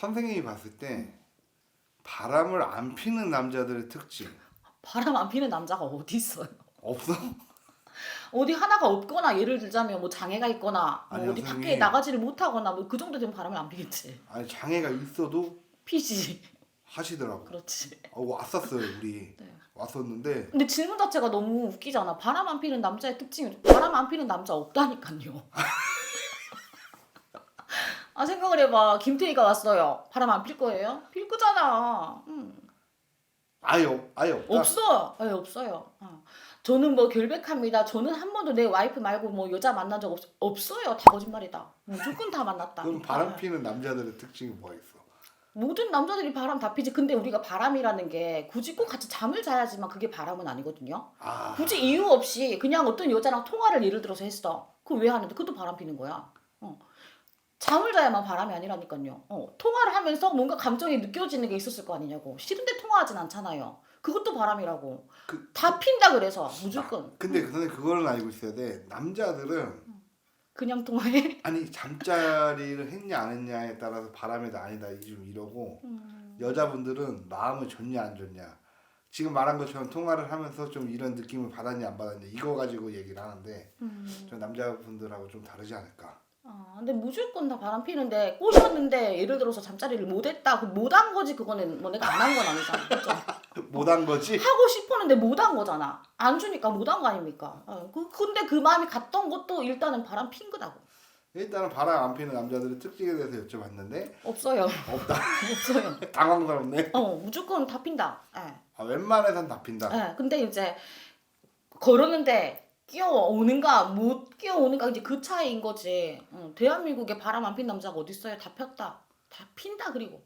선생님이 봤을 때 바람을 안 피는 남자들의 특징 바람 안 피는 남자가 어디 있어요? 없어? 어디 하나가 없거나 예를 들자면 뭐 장애가 있거나 뭐 아니요, 어디 밖에 선생님. 나가지를 못하거나 뭐 그 정도 되면 바람을 안 피겠지. 아니 장애가 있어도 피지. 하시더라고. 그렇지. 어, 왔었어요 우리 네. 왔었는데 근데 질문 자체가 너무 웃기잖아. 바람 안 피는 남자의 특징이 바람 안 피는 남자 없다니까요. 아 생각을 해봐. 김태희가 왔어요. 바람 안 필 거예요? 필 거잖아. 음. 아예 없- 아예 없다. 없어. 예, 없어요. 어. 저는 뭐 결백합니다. 저는 한 번도 내 와이프 말고 뭐 여자 만난 적 없, 없어요. 다 거짓말이다. 무조건 다 만났다. 그럼 바람 예. 피는 남자들의 특징이 뭐가 있어? 모든 남자들이 바람 다 피지. 근데 우리가 바람이라는 게 굳이 꼭 같이 잠을 자야지만 그게 바람은 아니거든요. 아 굳이 이유 없이 그냥 어떤 여자랑 통화를 예를 들어서 했어. 그거 왜 하는데? 그것도 바람 피는 거야. 어. 잠을 자야만 바람이 아니라니까요. 어. 통화를 하면서 뭔가 감정이 느껴지는 게 있었을 거 아니냐고. 싫은데 통화하진 않잖아요. 그것도 바람이라고. 그- 다 핀다 그래서 무조건. 근데 선생님 그거는 알고 있어야 돼. 남자들은 그냥 통화해. 아니 잠자리를 했냐 안 했냐에 따라서 바람이다 아니다 좀 이러고 음. 여자분들은 마음을 줬냐 안 줬냐 지금 말한 것처럼 통화를 하면서 좀 이런 느낌을 받았냐 안 받았냐 이거 가지고 얘기를 하는데 음. 저 남자분들하고 좀 다르지 않을까 아, 근데 무조건 다 바람 피는데 꼬셨는데 예를 들어서 잠자리를 못했다. 그 못한 거지 그거는 뭐 내가 안 한 건 아니잖아. 그죠? 못한 거지 하고 싶었는데 못한 거잖아. 안 주니까 못한 거 아닙니까? 어, 그, 근데 그 마음이 갔던 것도 일단은 바람 핀 거다고. 일단은 바람 안 피는 남자들의 특징에 대해서 여쭤봤는데 없어요. 없다 없어요. 당황스럽네 어, 무조건 다 핀다. 예. 아, 웬만해선 다 핀다 예. 근데 이제 걸었는데 끼어오는가 못 끼어오는가 이제 그 차이인 거지. 어, 대한민국에 바람 안 핀 남자가 어디 있어요? 다 폈다. 다 핀다 그리고.